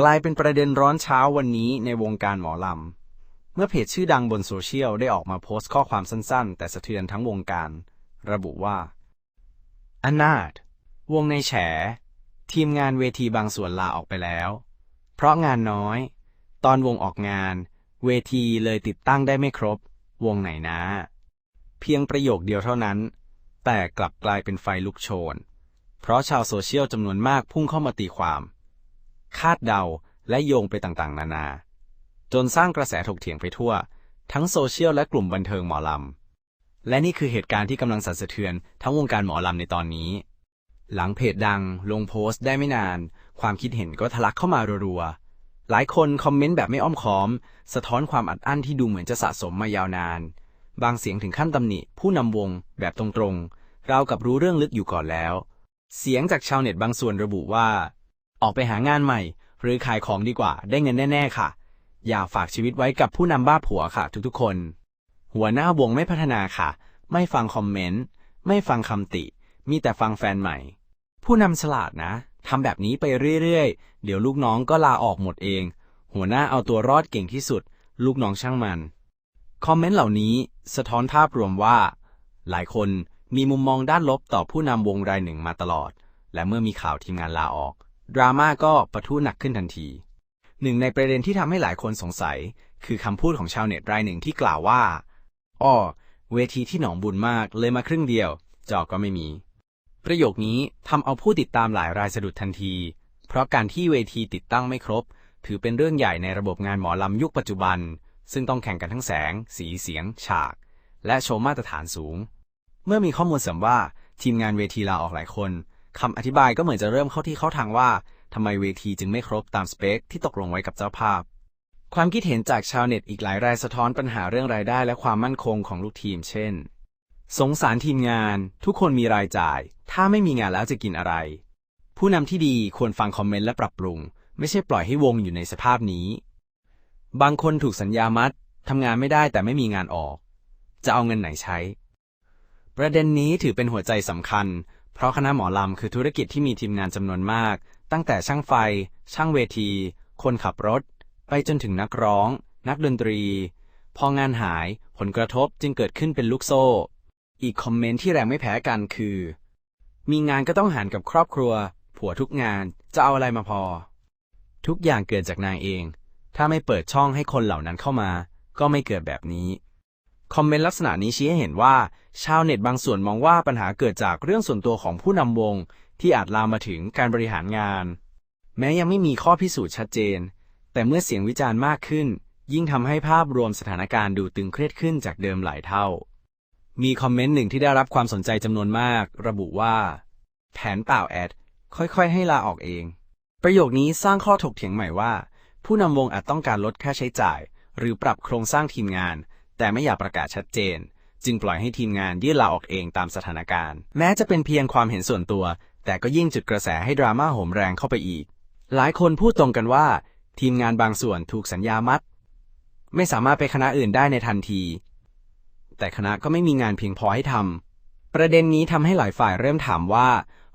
กลายเป็นประเด็นร้อนเช้าวันนี้ในวงการหมอลำ เมื่อเพจชื่อดังบนโซเชียลได้ออกมาโพสต์ข้อความสั้นๆ แต่สะเทือนทั้งวงการ ระบุว่า อนาถวงในแฉ ทีมงานเวทีบางส่วนลาออกไปแล้ว เพราะงานน้อย ตอนวงออกงาน เวทีเลยติดตั้งได้ไม่ครบ วงไหนนะ เพียงประโยคเดียวเท่านั้น แต่กลับกลายเป็นไฟลุกโชน เพราะชาวโซเชียลจำนวนมากพุ่งเข้ามาตีความ คาดเดา และโยงไปต่างๆ นานา จนสร้างกระแสถกเถียงไปทั่ว ทั้งโซเชียลและกลุ่มบันเทิงหมอลำ และนี่คือเหตุการณ์ที่กำลังสั่นสะเทือนทั้งวงการหมอลำในตอนนี้ หลังเพจดังลงโพสต์ได้ไม่นาน ความคิดเห็นก็ทะลักเข้ามารัวๆ หลายคนคอมเมนต์แบบไม่อ้อมค้อม สะท้อนความอัดอั้นที่ดูเหมือนจะสะสมมายาวนาน บางเสียงถึงขั้นตำหนิ ผู้นำวงแบบตรงๆเรากับรู้เรื่องลึกอยู่ก่อนแล้ว เสียงจากชาวเน็ตบางส่วนระบุว่า ออกไปหางานใหม่ หรือขายของดีกว่า ได้เงินแน่ ๆ ค่ะ อย่าฝากชีวิตไว้กับผู้นำบ้าผัวค่ะ ทุกๆคน หัวหน้าวงไม่พัฒนาค่ะ ไม่ฟังคอมเมนต์ ไม่ฟังคำติ มีแต่ฟังแฟนใหม่ ผู้นำฉลาดนะทำแบบนี้ไปเรื่อยๆ เดี๋ยวลูกน้องก็ลาออกหมดเอง หัวหน้าเอาตัวรอดเก่งที่สุด ลูกน้องช่างมัน คอมเมนต์เหล่านี้สะท้อนภาพรวมว่า หลายคนมีมุมมองด้านลบต่อผู้นำวงรายหนึ่งมาตลอด และเมื่อมีข่าวทีมงานลาออก ดราม่าก็ปะทุหนักขึ้นทันที หนึ่งในประเด็นที่ทำให้หลายคนสงสัย คือคำพูดของชาวเน็ตรายหนึ่งที่กล่าวว่าอ้อเวทีที่หนองบุญมากเลยมาครึ่งเดียว จอก็ไม่มี ประโยคนี้ทำเอาผู้ติดตามหลายรายสะดุดทันที เพราะการที่เวทีติดตั้งไม่ครบ ถือเป็นเรื่องใหญ่ในระบบงานหมอลำยุคปัจจุบัน ซึ่งต้องแข่งกันทั้งแสง สีเสียง ฉาก และโชว์มาตรฐานสูง เมื่อมีข้อมูลเสริมว่าทีมงานเวทีลาออกหลายคน คำอธิบายก็เหมือนจะเริ่มเข้าที่เข้าทางว่าทำไมเวทีจึงไม่ครบตามสเปคที่ตกลงไว้กับเจ้าภาพ ความคิดเห็นจากชาวเน็ตอีกหลายรายสะท้อนปัญหาเรื่องรายได้และความมั่นคงของลูกทีม เช่น สงสารทีมงาน ทุกคนมีรายจ่าย ถ้าไม่มีงานแล้วจะกินอะไร ผู้นำที่ดีควรฟังคอมเมนต์และปรับปรุง ไม่ใช่ปล่อยให้วงอยู่ในสภาพนี้ บางคนถูกสัญญามัดทำงานไม่ได้แต่ไม่มีงานออก จะเอาเงินไหนใช้ ประเด็นนี้ถือเป็นหัวใจสำคัญ เพราะคณะหมอลำคือธุรกิจที่มีทีมงานจำนวนมาก ตั้งแต่ช่างไฟ ช่างเวที คนขับรถ ไปจนถึงนักร้อง นักดนตรี พองานหายผลกระทบจึงเกิดขึ้นเป็นลูกโซ่ อีกคอมเมนต์ที่แรงไม่แพ้กันคือ มีงานก็ต้องหารกับครอบครัว ผัวทุกงานจะเอาอะไรมาพอ ทุกอย่างเกิดจากนางเอง ถ้าไม่เปิดช่องให้คนเหล่านั้นเข้ามา ก็ไม่เกิดแบบนี้คอมเมนต์ลักษณะนี้ชี้ให้เห็นว่า ชาวเน็ตบางส่วนมองว่าปัญหาเกิดจากเรื่องส่วนตัวของผู้นำวง ที่อาจลามมาถึงการบริหารงาน แม้ยังไม่มีข้อพิสูจน์ชัดเจน แต่เมื่อเสียงวิจารณ์มากขึ้น ยิ่งทำให้ภาพรวมสถานการณ์ดูตึงเครียดขึ้นจากเดิมหลายเท่า มีคอมเมนต์หนึ่งที่ได้รับความสนใจจำนวนมาก ระบุว่า แผนเปล่าแอด ค่อยๆ ให้ลาออกเอง ประโยคนี้สร้างข้อถกเถียงใหม่ว่า ผู้นำวงอาจต้องการลดค่าใช้จ่าย หรือปรับโครงสร้างทีมงาน แต่ไม่อยากประกาศชัดเจน จึงปล่อยให้ทีมงานยื่นลาออกเองตามสถานการณ์ แม้จะเป็นเพียงความเห็นส่วนตัว แต่ก็ยิ่งจุดกระแสให้ดราม่าโหมแรงเข้าไปอีก หลายคนพูดตรงกันว่า ทีมงานบางส่วนถูกสัญญามัด ไม่สามารถไปคณะอื่นได้ในทันที แต่คณะก็ไม่มีงานเพียงพอให้ทำประเด็นนี้ทำให้หลายฝ่ายเริ่มถามว่า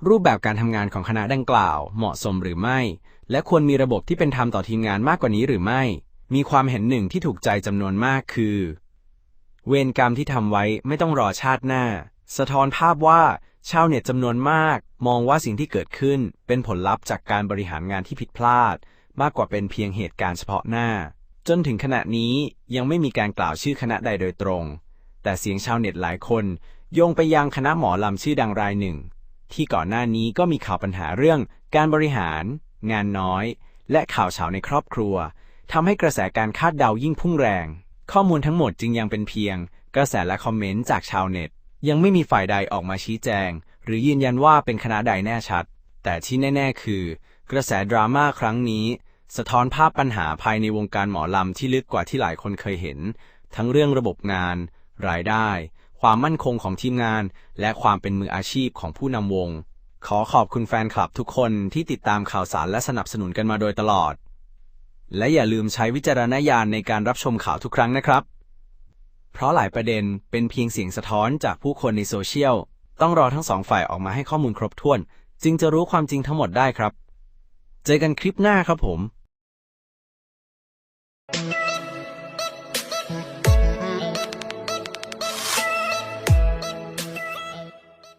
รูปแบบการทำงานของคณะดังกล่าว เหมาะสมหรือไม่ และควรมีระบบที่เป็นธรรมต่อทีมงานมากกว่านี้หรือไม่ มีความเห็นหนึ่งที่ถูกใจจำนวนมากคือ เวรกรรมที่ทำไว้ไม่ต้องรอชาติหน้า สะท้อนภาพว่าชาวเน็ตจำนวนมาก มองว่าสิ่งที่เกิดขึ้นเป็นผลลัพธ์จากการบริหารงานที่ผิดพลาด มากกว่าเป็นเพียงเหตุการณ์เฉพาะหน้า จนถึงขณะนี้ยังไม่มีการกล่าวชื่อคณะใดโดยตรง แต่เสียงชาวเน็ตหลายคนโยงไปยังคณะหมอลำชื่อดังรายหนึ่ง ที่ก่อนหน้านี้ก็มีข่าวปัญหาเรื่อง การบริหารงานน้อย และข่าวเฉาในครอบครัวทำให้กระแสการคาดเดายิ่งพุ่งแรง ข้อมูลทั้งหมดจึงยังเป็นเพียง กระแสและคอมเมนต์จากชาวเน็ต ยังไม่มีฝ่ายใดออกมาชี้แจง หรือยืนยันว่าเป็นคณะใดแน่ชัด แต่ที่แน่ ๆ คือ กระแสดราม่าครั้งนี้ สะท้อนภาพปัญหาภายในวงการหมอลำที่ลึกกว่าที่หลายคนเคยเห็น ทั้งเรื่องระบบงาน รายได้ ความมั่นคงของทีมงาน และความเป็นมืออาชีพของผู้นำวง ขอขอบคุณแฟนคลับทุกคนที่ติดตามข่าวสารและสนับสนุนกันมาโดยตลอด และอย่าลืมใช้วิจารณญาณในการรับชมข่าวทุกครั้งนะครับ เพราะหลายประเด็นเป็นเพียงเสียงสะท้อนจากผู้คนในโซเชียล ต้องรอทั้งสองฝ่ายออกมาให้ข้อมูลครบถ้วน จึงจะรู้ความจริงทั้งหมดได้ครับ เจอกันคลิปหน้าครับผม Thank you.